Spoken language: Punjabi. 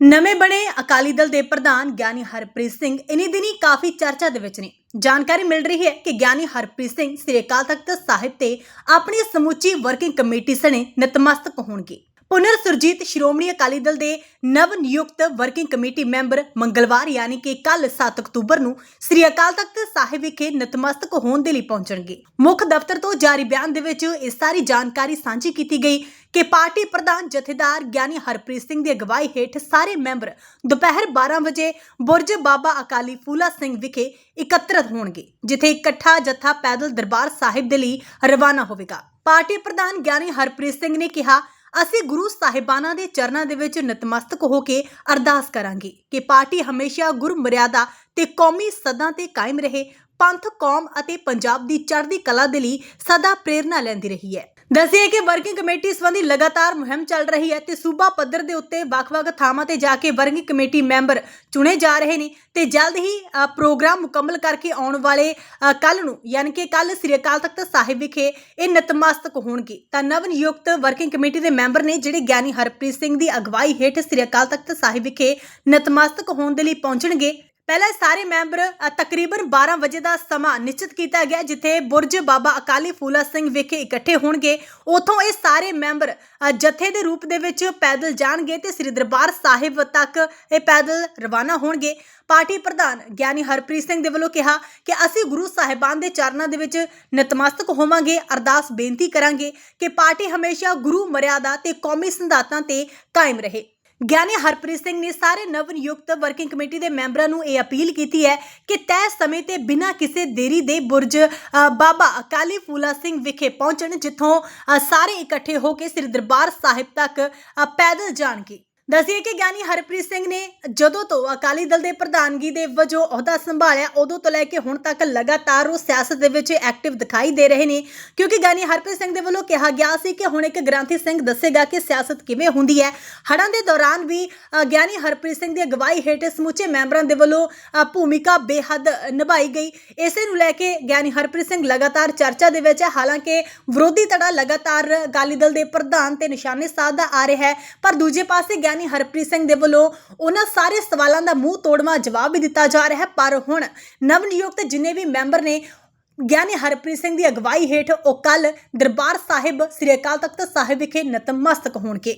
ਨਵੇਂ ਬਣੇ ਅਕਾਲੀ ਦਲ ਦੇ ਪ੍ਰਧਾਨ ਗਿਆਨੀ ਹਰਪ੍ਰੀਤ ਸਿੰਘ ਇਨੀ ਦਿਨੀ ਕਾਫੀ ਚਰਚਾ ਦੇ ਵਿੱਚ ਨੇ। ਜਾਣਕਾਰੀ ਮਿਲ ਰਹੀ ਹੈ ਕਿ ਗਿਆਨੀ ਹਰਪ੍ਰੀਤ ਸਿੰਘ ਸ੍ਰੀ ਅਕਾਲ ਤਖਤ ਸਾਹਿਬ ਤੇ ਆਪਣੀ ਸਮੁੱਚੀ ਵਰਕਿੰਗ ਕਮੇਟੀ ਸਣੇ ਨਤਮਸਤਕ ਹੋਣਗੇ। ਪੁਨਰ ਸੁਰਜੀਤ ਸ਼੍ਰੋਮਣੀ ਅਕਾਲੀ ਦਲ ਦੇ ਨਵ ਨਿਯੁਕਤ ਵਰਕਿੰਗ ਕਮੇਟੀ ਮੈਂਬਰ ਮੰਗਲਵਾਰ, ਯਾਨੀ ਕਿ ਕੱਲ 7 ਅਕਤੂਬਰ ਨੂੰ ਸ੍ਰੀ ਅਕਾਲ ਤਖਤ ਸਾਹਿਬ ਵਿਖੇ ਨਤਮਸਤਕ ਹੋਣ ਦੇ ਲਈ ਪਹੁੰਚਣਗੇ। ਮੁੱਖ ਦਫ਼ਤਰ ਤੋਂ ਜਾਰੀ ਬਿਆਨ ਦੇ ਵਿੱਚ ਇਸ ਸਾਰੀ ਜਾਣਕਾਰੀ ਸਾਂਝੀ ਕੀਤੀ ਗਈ ਕਿ ਪਾਰਟੀ ਪ੍ਰਧਾਨ ਜਥੇਦਾਰ ਗਿਆਨੀ ਹਰਪ੍ਰੀਤ ਸਿੰਘ ਦੀ ਅਗਵਾਈ ਹੇਠ ਸਾਰੇ ਮੈਂਬਰ ਦੁਪਹਿਰ 12 ਵਜੇ ਬੁਰਜ ਬਾਬਾ ਅਕਾਲੀ ਫੂਲਾ ਸਿੰਘ ਵਿਖੇ ਇਕੱਤਰਤ ਹੋਣਗੇ, ਜਿੱਥੇ ਇਕੱਠਾ ਜਥਾ ਪੈਦਲ ਦਰਬਾਰ ਸਾਹਿਬ ਦੇ ਲਈ ਰਵਾਨਾ ਹੋਵੇਗਾ। ਪਾਰਟੀ ਪ੍ਰਧਾਨ ਗਿਆਨੀ ਹਰਪ੍ਰੀਤ ਸਿੰਘ ਨੇ ਕਿਹਾ ਅਸੀਂ ਗੁਰੂ ਸਾਹਿਬਾਨਾਂ ਦੇ ਚਰਨਾਂ ਦੇ ਵਿੱਚ ਨਤਮਸਤਕ ਹੋ ਕੇ ਅਰਦਾਸ ਕਰਾਂਗੇ ਕਿ ਪਾਰਟੀ ਹਮੇਸ਼ਾ ਗੁਰਮਰਿਆਦਾ ਤੇ ਕੌਮੀ ਸਦਾ ਤੇ ਕਾਇਮ ਰਹੇ, ਪੰਥ, ਕੌਮ ਅਤੇ ਪੰਜਾਬ ਦੀ ਚੜ੍ਹਦੀ ਕਲਾ ਦੇ ਲਈ ਸਦਾ ਪ੍ਰੇਰਣਾ ਲੈਂਦੀ ਰਹੀ ਹੈ। ਦੱਸਿਆ ਕਿ ਵਰਕਿੰਗ ਕਮੇਟੀ ਸੰਬੰਧੀ ਲਗਾਤਾਰ ਮੁਹਿੰਮ ਚੱਲ ਰਹੀ ਹੈ ਤੇ ਸੂਬਾ ਪੱਧਰ ਦੇ ਉੱਤੇ ਵੱਖ-ਵੱਖ ਥਾਵਾਂ ਤੇ ਜਾ ਕੇ ਵਰਕਿੰਗ ਕਮੇਟੀ ਮੈਂਬਰ ਚੁਣੇ ਜਾ ਰਹੇ ਨੇ ਤੇ ਜਲਦ ਹੀ ਅ, ਪ੍ਰੋਗਰਾਮ ਮੁਕੰਮਲ ਕਰਕੇ ਆਉਣ ਵਾਲੇ ਕੱਲ ਨੂੰ ਯਾਨੀ ਕਿ ਕੱਲ ਸ੍ਰੀ ਅਕਾਲ ਤਖਤ ਸਾਹਿਬ ਵਿਖੇ ਇਹ ਨਤਮਸਤਕ ਹੋਣਗੇ। ਤਾਂ ਨਵ ਨਿਯੁਕਤ ਵਰਕਿੰਗ ਕਮੇਟੀ ਦੇ ਮੈਂਬਰ ਨੇ ਜਿਹੜੇ ਗਿਆਨੀ ਹਰਪ੍ਰੀਤ ਸਿੰਘ ਦੀ ਅਗਵਾਈ ਹੇਠ ਸ੍ਰੀ ਅਕਾਲ ਤਖਤ ਸਾਹਿਬ ਵਿਖੇ ਨਤਮਸਤਕ ਹੋਣ ਦੇ ਲਈ ਪਹੁੰਚਣਗੇ ਪਹਿਲਾਂ ਇਹ ਸਾਰੇ ਮੈਂਬਰ ਤਕਰੀਬਨ 12 ਵਜੇ ਦਾ ਸਮਾਂ ਨਿਸ਼ਚਿਤ ਕੀਤਾ ਗਿਆ, ਜਿੱਥੇ ਬੁਰਜ ਬਾਬਾ ਅਕਾਲੀ ਫੂਲਾ ਸਿੰਘ ਵਿਖੇ ਇਕੱਠੇ ਹੋਣਗੇ। ਉਥੋਂ ਇਹ ਸਾਰੇ ਮੈਂਬਰ ਜਥੇ ਦੇ ਰੂਪ ਦੇ ਵਿੱਚ ਪੈਦਲ ਜਾਣਗੇ ਤੇ ਸ੍ਰੀ ਦਰਬਾਰ ਸਾਹਿਬ ਤੱਕ ਇਹ ਪੈਦਲ ਰਵਾਨਾ ਹੋਣਗੇ। ਪਾਰਟੀ ਪ੍ਰਧਾਨ ਗਿਆਨੀ ਹਰਪ੍ਰੀਤ ਸਿੰਘ ਦੇ ਵੱਲੋਂ ਕਿਹਾ ਕਿ ਅਸੀਂ ਗੁਰੂ ਸਾਹਿਬਾਨ ਦੇ ਚਰਨਾਂ ਦੇ ਵਿੱਚ ਨਤਮਸਤਕ ਹੋਵਾਂਗੇ, ਅਰਦਾਸ ਬੇਨਤੀ ਕਰਾਂਗੇ ਕਿ ਪਾਰਟੀ ਹਮੇਸ਼ਾ ਗੁਰੂ ਮਰਿਆਦਾ ਤੇ ਕੌਮੀ ਸਿਧਾਂਤਾਂ ਤੇ ਕਾਇਮ ਰਹੇ। ਗਿਆਨੀ ਹਰਪ੍ਰੀਤ ਸਿੰਘ ਨੇ ਸਾਰੇ ਨਵ ਨਿਯੁਕਤ ਵਰਕਿੰਗ ਕਮੇਟੀ ਦੇ ਮੈਂਬਰਾਂ ਨੂੰ ਇਹ ਅਪੀਲ ਕੀਤੀ ਹੈ ਕਿ ਤੈਅ ਸਮੇਂ ਤੇ ਬਿਨਾਂ ਕਿਸੇ ਦੇਰੀ ਦੇ ਬੁਰਜ ਬਾਬਾ ਅਕਾਲੀ ਫੂਲਾ ਸਿੰਘ ਵਿਖੇ ਪਹੁੰਚਣ, ਜਿੱਥੋਂ ਸਾਰੇ ਇਕੱਠੇ ਹੋ ਕੇ ਸ੍ਰੀ ਦਰਬਾਰ ਸਾਹਿਬ ਤੱਕ ਪੈਦਲ ਜਾਣਗੇ। ਦੱਸਿਏ ਕਿ ਗਿਆਨੀ ਹਰਪ੍ਰੀਤ ਸਿੰਘ ਨੇ ਜਦੋਂ ਤੋਂ ਅਕਾਲੀ ਦਲ ਦੇ ਪ੍ਰਧਾਨਗੀ ਦੇ ਵਜੋਂ ਅਹੁਦਾ ਸੰਭਾਲਿਆ, ਉਦੋਂ ਤੋਂ ਲੈ ਕੇ ਹੁਣ ਤੱਕ ਲਗਾਤਾਰ ਉਹ ਸਿਆਸਤ ਦੇ ਵਿੱਚ ਐਕਟਿਵ ਦਿਖਾਈ ਦੇ ਰਹੇ ਨੇ। ਕਿਉਂਕਿ ਗਿਆਨੀ ਹਰਪ੍ਰੀਤ ਸਿੰਘ ਦੇ ਵੱਲੋਂ ਕਿਹਾ ਗਿਆ ਸੀ ਕਿ ਹੁਣ ਇੱਕ ਗ੍ਰਾਂਥੀ ਸਿੰਘ ਦੱਸੇਗਾ ਕਿ ਸਿਆਸਤ ਕਿਵੇਂ ਹੁੰਦੀ ਹੈ। ਹੜ੍ਹਾਂ ਦੇ ਦੌਰਾਨ ਵੀ ਗਿਆਨੀ ਹਰਪ੍ਰੀਤ ਸਿੰਘ ਦੀ ਅਗਵਾਈ ਹੇਠ ਸਮੁੱਚੇ ਮੈਂਬਰਾਂ ਦੇ ਵੱਲੋਂ ਭੂਮਿਕਾ ਬੇਹੱਦ ਨਿਭਾਈ ਗਈ। ਇਸੇ ਨੂੰ ਲੈ ਕੇ ਗਿਆਨੀ ਹਰਪ੍ਰੀਤ ਸਿੰਘ ਲਗਾਤਾਰ ਚਰਚਾ ਦੇ ਵਿੱਚ ਹੈ। ਹਾਲਾਂਕਿ ਵਿਰੋਧੀ ਧੜਾ ਲਗਾਤਾਰ ਅਕਾਲੀ ਦਲ ਦੇ ਪ੍ਰਧਾਨ ਤੇ ਨਿਸ਼ਾਨੇ ਸਾਧਦਾ ਆ ਰਿਹਾ ਹੈ, ਪਰ ਦੂਜੇ ਪਾਸੇ ਗਿਆਨੀ ਹਰਪ੍ਰੀਤ ਸਿੰਘ ਦੇ ਵੱਲੋਂ ਉਹਨਾਂ ਸਾਰੇ ਸਵਾਲਾਂ ਦਾ ਮੂੰਹ ਤੋੜਵਾ ਜਵਾਬ ਵੀ ਦਿੱਤਾ ਜਾ ਰਿਹਾ ਹੈ। ਪਰ ਹੁਣ ਨਵ ਨਿਯੁਕਤ ਜਿੰਨੇ ਵੀ ਮੈਂਬਰ ਨੇ, ਗਿਆਨੀ ਹਰਪ੍ਰੀਤ ਸਿੰਘ ਦੀ ਅਗਵਾਈ ਹੇਠ ਉਹ ਕੱਲ ਦਰਬਾਰ ਸਾਹਿਬ, ਸ੍ਰੀ ਅਕਾਲ ਤਖਤ ਸਾਹਿਬ ਵਿਖੇ ਨਤਮਸਤਕ ਹੋਣਗੇ।